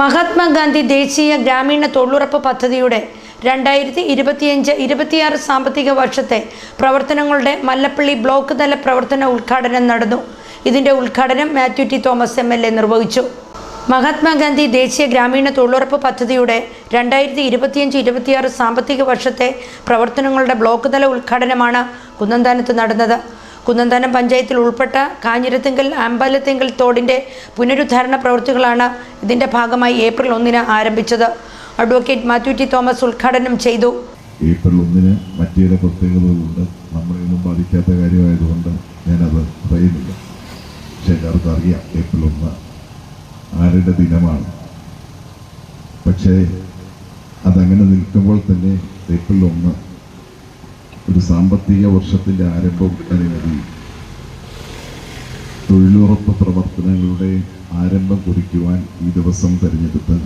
മഹാത്മാഗാന്ധി ദേശീയ ഗ്രാമീണ തൊഴിലുറപ്പ് പദ്ധതിയുടെ രണ്ടായിരത്തി ഇരുപത്തിയഞ്ച് ഇരുപത്തിയാറ് സാമ്പത്തിക വർഷത്തെ പ്രവർത്തനങ്ങളുടെ മല്ലപ്പള്ളി ബ്ലോക്ക് തല പ്രവർത്തന ഉദ്ഘാടനം നടന്നു. ഇതിന്റെ ഉദ്ഘാടനം Mathew T Thomas M L A നിർവഹിച്ചു. മഹാത്മാഗാന്ധി ദേശീയ ഗ്രാമീണ തൊഴിലുറപ്പ് പദ്ധതിയുടെ രണ്ടായിരത്തി ഇരുപത്തിയഞ്ച് ഇരുപത്തിയാറ് സാമ്പത്തിക വർഷത്തെ പ്രവർത്തനങ്ങളുടെ ബ്ലോക്ക് തല ഉദ്ഘാടനമാണ് കുന്നന്താനത്ത് നടന്നത്. കുന്നന്താനം പഞ്ചായത്തിൽ ഉൾപ്പെട്ട കാഞ്ഞിരത്തിങ്കൽ അമ്പലത്തിങ്കൽ തോടിന്റെ പുനരുദ്ധാരണ പ്രവൃത്തികളാണ് ഇതിന്റെ ഭാഗമായി ഏപ്രിൽ ഒന്നിന് ആരംഭിച്ചത്. അഡ്വക്കേറ്റ് മാത്യു ടി തോമസ് ഉദ്ഘാടനം ചെയ്തു. ഏപ്രിൽ ഒന്നിന് മറ്റു ചില പ്രത്യേകതകളുണ്ട്. നമ്മളെയൊന്നും ബാധിക്കാത്ത കാര്യമായതുകൊണ്ട് ഞാനത് പറയുന്നില്ല. പക്ഷെ എല്ലാവർക്കും അറിയാം ഏപ്രിൽ ഒന്ന് ആരുടെ ദിനമാണ്. പക്ഷേ അതങ്ങനെ നിൽക്കുമ്പോൾ തന്നെ ഏപ്രിൽ ഒന്ന് ഒരു സാമ്പത്തിക വർഷത്തിന്റെ ആരംഭം എന്ന തൊഴിലുറപ്പ് പ്രവർത്തനങ്ങളുടെ ആരംഭം കുറിക്കുവാൻ ഈ ദിവസം തിരഞ്ഞെടുത്ത്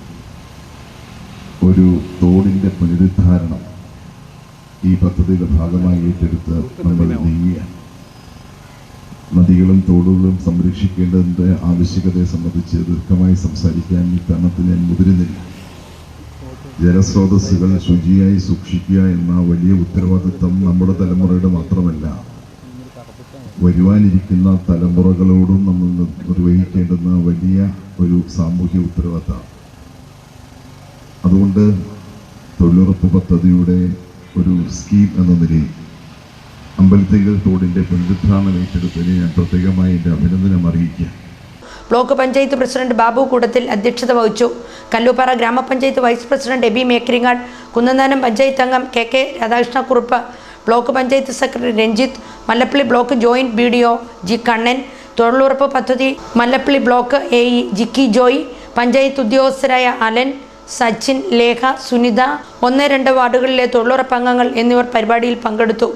ഒരു തോടിന്റെ പുനരുദ്ധാരണം ഈ പദ്ധതിയുടെ ഭാഗമായി ഏറ്റെടുത്ത് നമ്മൾ നീങ്ങിയാണ് നദികളും തോടുകളും സംരക്ഷിക്കേണ്ടതിന്റെ ആവശ്യകതയെ സംബന്ധിച്ച് ദീർഘമായി സംസാരിക്കാൻ ഈ തരണത്തിൽ ഞാൻ മുതിരുന്നില്ല. ജലസ്രോതസ്സുകൾ ശുചിയായി സൂക്ഷിക്കുക എന്ന വലിയ ഉത്തരവാദിത്വം നമ്മുടെ തലമുറയുടെ മാത്രമല്ല. വരുവാനിരിക്കുന്ന തലമുറകളോടും നമ്മൾ നിർവഹിക്കേണ്ടുന്ന വലിയ ഒരു സാമൂഹ്യ ഉത്തരവാദിത്തമാണ് അതുകൊണ്ട് തൊഴിലുറപ്പ് പദ്ധതിയുടെ ഒരു സ്കീം എന്ന നിലയിൽ അമ്പലത്തിങ്കൽ തോടിന്റെ പുനരുദ്ധാരണം ഏറ്റെടുത്തതിന് ഞാൻ പ്രത്യേകമായി എന്റെ അഭിനന്ദനം അറിയിക്കുക ബ്ലോക്ക് പഞ്ചായത്ത് പ്രസിഡന്റ് ബാബു കൂടത്തിൽ അധ്യക്ഷത വഹിച്ചു. കല്ലൂപ്പാറ ഗ്രാമപഞ്ചായത്ത് vice president AB Mekkaringad Kunnanthanam panchayat അംഗം K K Radhakrishnakurup block panchayat secretary Ranjith Mallappally block joint B D O G Kannan തൊഴിലുറപ്പ് പദ്ധതി Mallappally block A E Jikki Joy panchayat ഉദ്യോഗസ്ഥരായ Allen Sachin Lekha Sunitha ഒന്ന് രണ്ട് വാർഡുകളിലെ തൊഴിലുറപ്പ് അംഗങ്ങൾ എന്നിവർ പരിപാടിയിൽ പങ്കെടുത്തു.